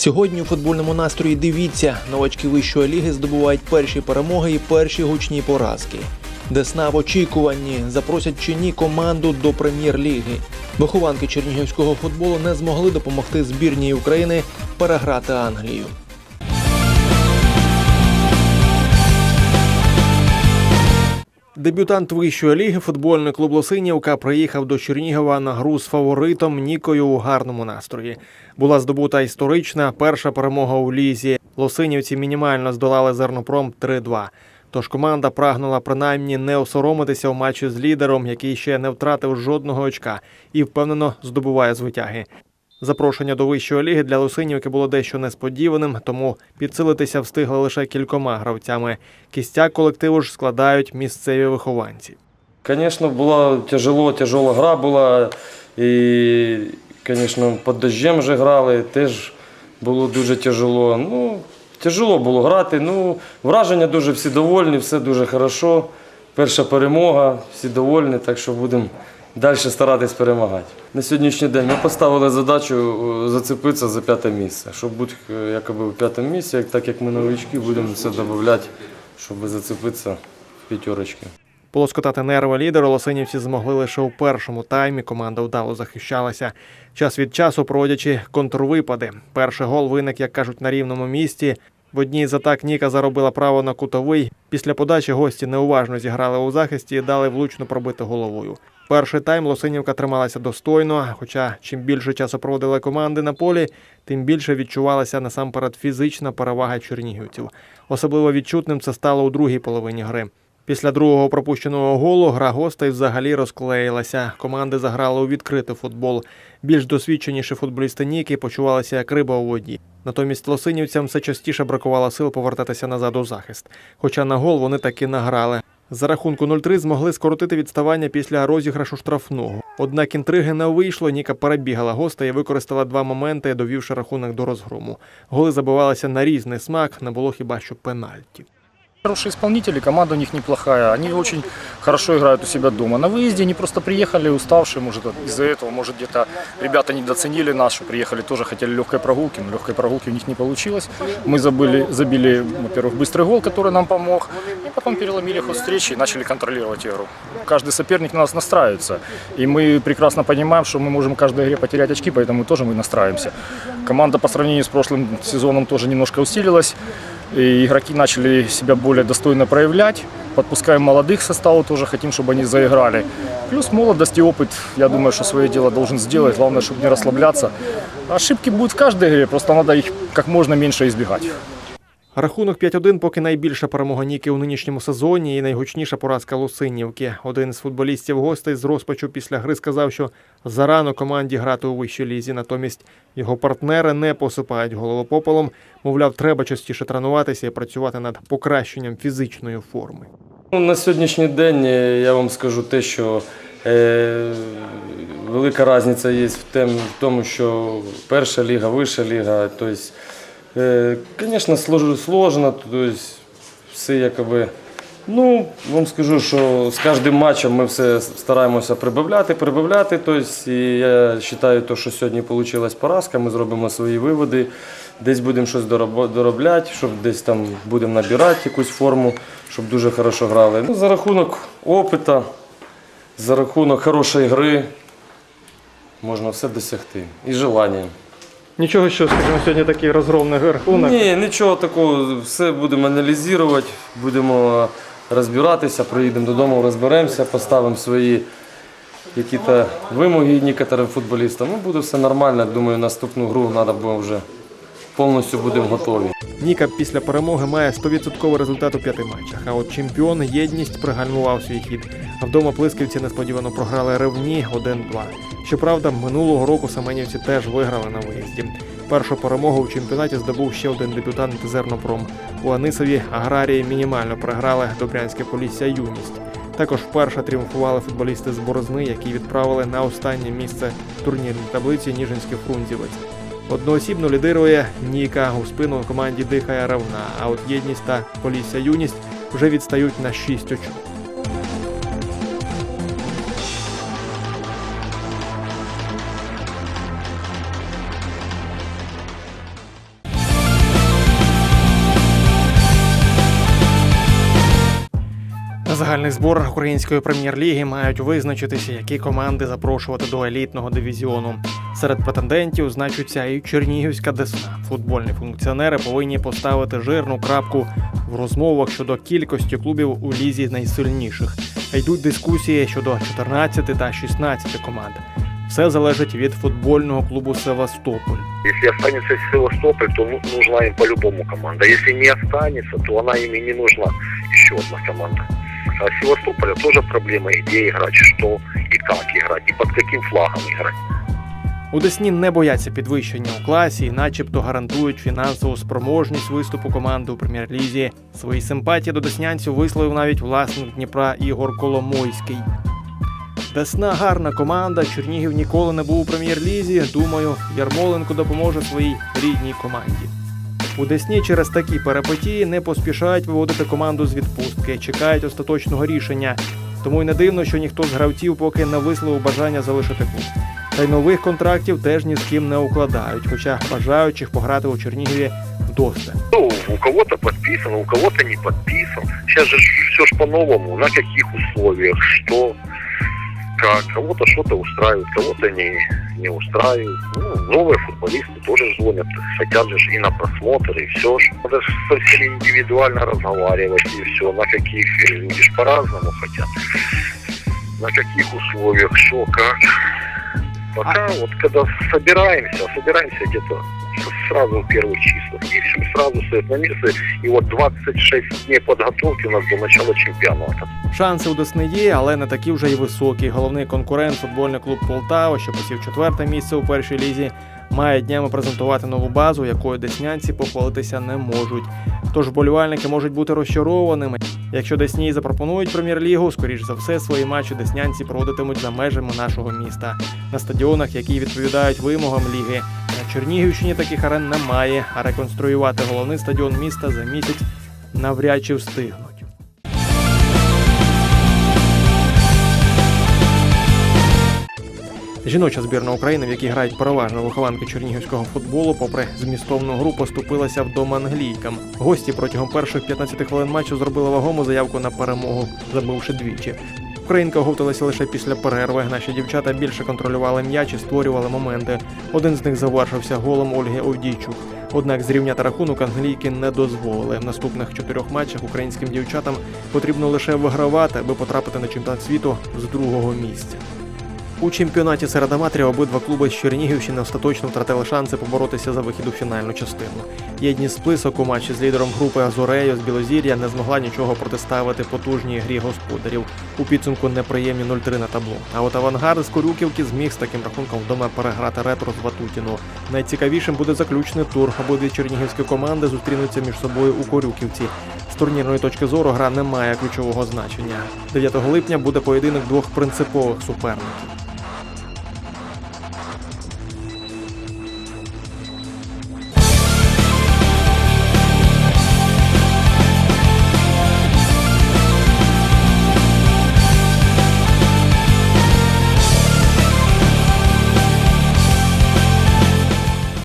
Сьогодні у футбольному настрої дивіться, новачки вищої ліги здобувають перші перемоги і перші гучні поразки. Десна в очікуванні запросять чи ні команду до прем'єр-ліги. Вихованки чернігівського футболу не змогли допомогти збірній України переграти Англію. Дебютант вищої ліги футбольний клуб Лосинівка приїхав до Чернігова на гру з фаворитом Нікою у гарному настрої. Була здобута історична перша перемога у лізі. Лосинівці мінімально здолали зернопром 3-2. Тож команда прагнула принаймні не осоромитися у матчі з лідером, який ще не втратив жодного очка, і впевнено здобуває звитяги. Запрошення до вищої ліги для Лосинівки було дещо несподіваним, тому підсилитися встигли лише кількома гравцями. Кістяк колективу ж складають місцеві вихованці. Конечно, була тяжело, тяжела гра була. І, звісно, під дощем вже грали, теж було дуже тяжело. Ну, тяжело було грати. Ну, враження дуже всі довольні, все дуже хорошо. Перша перемога, всі довольні, так що будемо далі старатись перемагати. На сьогоднішній день ми поставили задачу е, зацепитися за п'яте місце, щоб бути е, якоби в п'ятому місці, так як ми новички, будемо все додати, щоб зацепитися в п'ятерочки. Полоскотати нерви лідеру лосинівці змогли лише у першому таймі. Команда вдало захищалася. Час від часу проводячи контрвипади. Перший гол виник, як кажуть, на рівному місці. В одній з атак Ніка заробила право на кутовий. Після подачі гості неуважно зіграли у захисті і дали влучно пробити головою. Перший тайм Лосинівка трималася достойно. Хоча чим більше часу проводили команди на полі, тим більше відчувалася насамперед фізична перевага чернігівців. Особливо відчутним це стало у другій половині гри. Після другого пропущеного голу гра гостей взагалі розклеїлася. Команди заграли у відкритий футбол. Більш досвідченіші футболісти Ніки почувалися як риба у воді. Натомість лосинівцям все частіше бракувало сил повертатися назад у захист. Хоча на гол вони таки награли. За рахунку 0-3 змогли скоротити відставання після розіграшу штрафного. Однак інтриги не вийшло. Ніка перебігала гостей і використала два моменти, довівши рахунок до розгрому. Голи забивалися на різний смак, не було хіба що пенальті. Хорошие исполнители, команда у них неплохая. Они очень хорошо играют у себя дома. На выезде они просто приехали уставшие, может из-за этого, может где-то ребята недооценили что приехали тоже хотели легкой прогулки, но легкой прогулки у них не получилось. Мы забыли, забили, во-первых, быстрый гол, который нам помог, и потом переломили ход встречи и начали контролировать игру. Каждый соперник на нас настраивается, и мы прекрасно понимаем, что мы можем в каждой игре потерять очки, поэтому тоже мы настраиваемся. Команда по сравнению с прошлым сезоном тоже немножко усилилась. И игроки начали себя более достойно проявлять. Подпускаем молодых составов тоже, хотим, чтобы они заиграли. Плюс молодость и опыт, я думаю, что свое дело должен сделать. Главное, чтобы не расслабляться. Ошибки будут в каждой игре, просто надо их как можно меньше избегать. Рахунок 5-1 поки найбільша перемога Ніки у нинішньому сезоні і найгучніша поразка Лусинівки. Один з футболістів гостей з розпачу після гри сказав, що зарано команді грати у вищій лізі. Натомість його партнери не посипають голову попелом. Мовляв, треба частіше тренуватися і працювати над покращенням фізичної форми. Ну, На сьогоднішній день е, я вам скажу те, що е, велика різниця є в, тому, що перша ліга, вища ліга. Тобто, звісно, слож- сложно, тобто, все якоби. Ну, вам скажу, що з кожним матчем ми все стараємося прибавляти, прибавляти. Тобто, і я вважаю, то, що сьогодні вийшла поразка, ми зробимо свої виводи, десь будемо щось дороб- доробляти, щоб десь там будемо набирати якусь форму, щоб дуже хорошо грали. Ну, за рахунок опиту, за рахунок хорошої гри можна все досягти. І желання. Нічого, що скажімо, сьогодні такий розгромний рахунок. Ні, нічого такого, все будемо аналізувати, будемо розбиратися, приїдемо додому, розберемося, поставимо свої які-то вимоги некоторим футболістам. Ну, буде все нормально. Думаю, наступну гру треба буде вже повністю будемо готові. Ніка після перемоги має 100% результат у п'яти матчах. А от чемпіон єдність пригальмував свій хід. А вдома плисківці несподівано програли ревні 1-2. Щоправда, минулого року Семенівці теж виграли на виїзді. Першу перемогу у чемпіонаті здобув ще один дебютант Зернопром. У Анисові аграрії мінімально програли Добрянське Полісся Юність. Також вперше тріумфували футболісти з Борозни, які відправили на останнє місце турнірній таблиці Ніжинський Фрунзівець. Одноосібно лідирує Ніка у спину команді дихає равна, а от єдність та Полісся Юність вже відстають на 6 очок. Загальних зборах української прем'єр-ліги мають визначитися, які команди запрошувати до елітного дивізіону. Серед претендентів значуться і Чернігівська Десна. Футбольні функціонери повинні поставити жирну крапку в розмовах щодо кількості клубів у лізі найсильніших. Йдуть дискусії щодо 14 та 16 команд. Все залежить від футбольного клубу Севастополь. Если останется Севастополь, то ну- нужна им по-любому команда. Если не останется, то она им и не нужна. Еще одна команда. А Севастополя тоже проблема, где играть, что и как играть, и под каким флагом играть. У Десні не бояться підвищення у класі і начебто гарантують фінансову спроможність виступу команди у прем'єр-лізі. Свої симпатії до деснянців висловив навіть власник Дніпра Ігор Коломойський. Десна гарна команда. Чернігів ніколи не був у прем'єр-лізі. Думаю, Ярмоленко допоможе своїй рідній команді. У Десні через такі перипетії не поспішають виводити команду з відпустки, чекають остаточного рішення. Тому й не дивно, що ніхто з гравців поки не висловив бажання залишити клуб. Та й нових контрактів теж ні з ким не укладають, хоча бажаючих пограти у Чернігові вдосталь. Ну, у кого-то подписан, у кого-то не подписан. Сейчас же все ж по-новому, на каких условиях, что, как. Кого-то что-то устраивает, кого-то не, не устраивает. Ну, новые футболисты тоже звонят, хотят же ж и на просмотр, и все ж. Надо ж со всеми индивидуально разговаривать, и все. На каких, э, люди ж по-разному хотят. На каких условиях, что, как. Пока вот когда собираемся, собираемся где-то с- сразу в первых числах, и все сразу стоит на место. И вот 26 дней подготовки у нас до начала чемпионата. Шанси у Десни є, але не такі вже й високі. Головний конкурент футбольний клуб Полтава, що посів четверте місце у першій лізі, має днями презентувати нову базу, якою деснянці похвалитися не можуть. Тож болівальники можуть бути розчарованими. Якщо Десній запропонують прем'єр-лігу, скоріш за все, свої матчі деснянці проводитимуть за межами нашого міста на стадіонах, які відповідають вимогам ліги. На Чернігівщині таких арен немає, а реконструювати головний стадіон міста за місяць навряд чи встигнуть. Жіноча збірна України, в якій грають переважно вихованки чернігівського футболу, попри змістовну гру, поступилася вдома англійкам. Гості протягом перших 15 хвилин матчу зробили вагому заявку на перемогу, забивши двічі. Українка оговталася лише після перерви. Наші дівчата більше контролювали м'яч і створювали моменти. Один з них завершився голом Ольги Овдійчук. Однак зрівняти рахунок англійки не дозволили. В наступних чотирьох матчах українським дівчатам потрібно лише вигравати, аби потрапити на чемпіонат світу з другого місця. У чемпіонаті серед аматорів обидва клуби з Чернігівщини остаточно втратили шанси поборотися за вихід у фінальну частину. Єдність список у матчі з лідером групи Азурею з Білозір'я не змогла нічого протиставити потужній грі господарів. У підсумку неприємні 0-3 на табло. А от авангард з Корюківки зміг з таким рахунком вдома переграти ретро з Ватутіну. Найцікавішим буде заключний тур. Обидві чернігівські команди зустрінуться між собою у Корюківці. З турнірної точки зору гра не має ключового значення. 9 липня буде поєдинок двох принципових суперників.